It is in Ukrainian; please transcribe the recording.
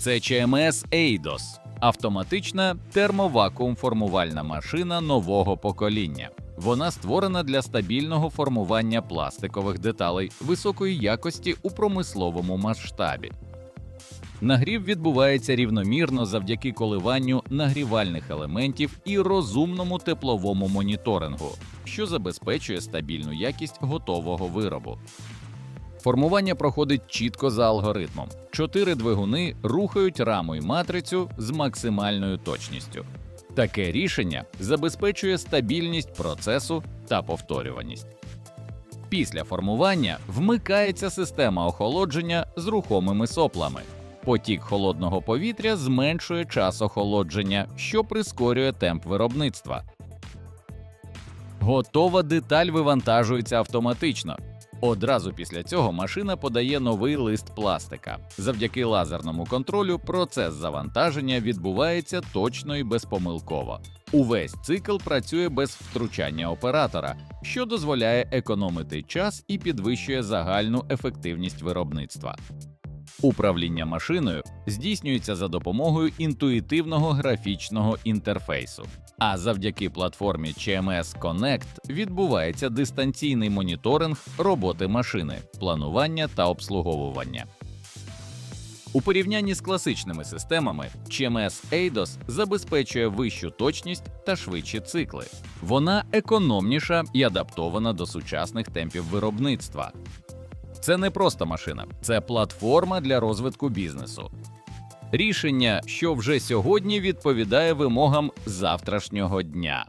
Це CMS EIDOS – автоматична термовакуум-формувальна машина нового покоління. Вона створена для стабільного формування пластикових деталей високої якості у промисловому масштабі. Нагрів відбувається рівномірно завдяки коливанню нагрівальних елементів і розумному тепловому моніторингу, що забезпечує стабільну якість готового виробу. Формування проходить чітко за алгоритмом. Чотири двигуни рухають раму й матрицю з максимальною точністю. Таке рішення забезпечує стабільність процесу та повторюваність. Після формування вмикається система охолодження з рухомими соплами. Потік холодного повітря зменшує час охолодження, що прискорює темп виробництва. Готова деталь вивантажується автоматично. Одразу після цього машина подає новий лист пластика. Завдяки лазерному контролю процес завантаження відбувається точно і безпомилково. Увесь цикл працює без втручання оператора, що дозволяє економити час і підвищує загальну ефективність виробництва. Управління машиною здійснюється за допомогою інтуїтивного графічного інтерфейсу. А завдяки платформі CMS Connect відбувається дистанційний моніторинг роботи машини, планування та обслуговування. У порівнянні з класичними системами CMS EIDOS забезпечує вищу точність та швидші цикли. Вона економніша і адаптована до сучасних темпів виробництва. Це не просто машина, це платформа для розвитку бізнесу. Рішення, що вже сьогодні відповідає вимогам завтрашнього дня.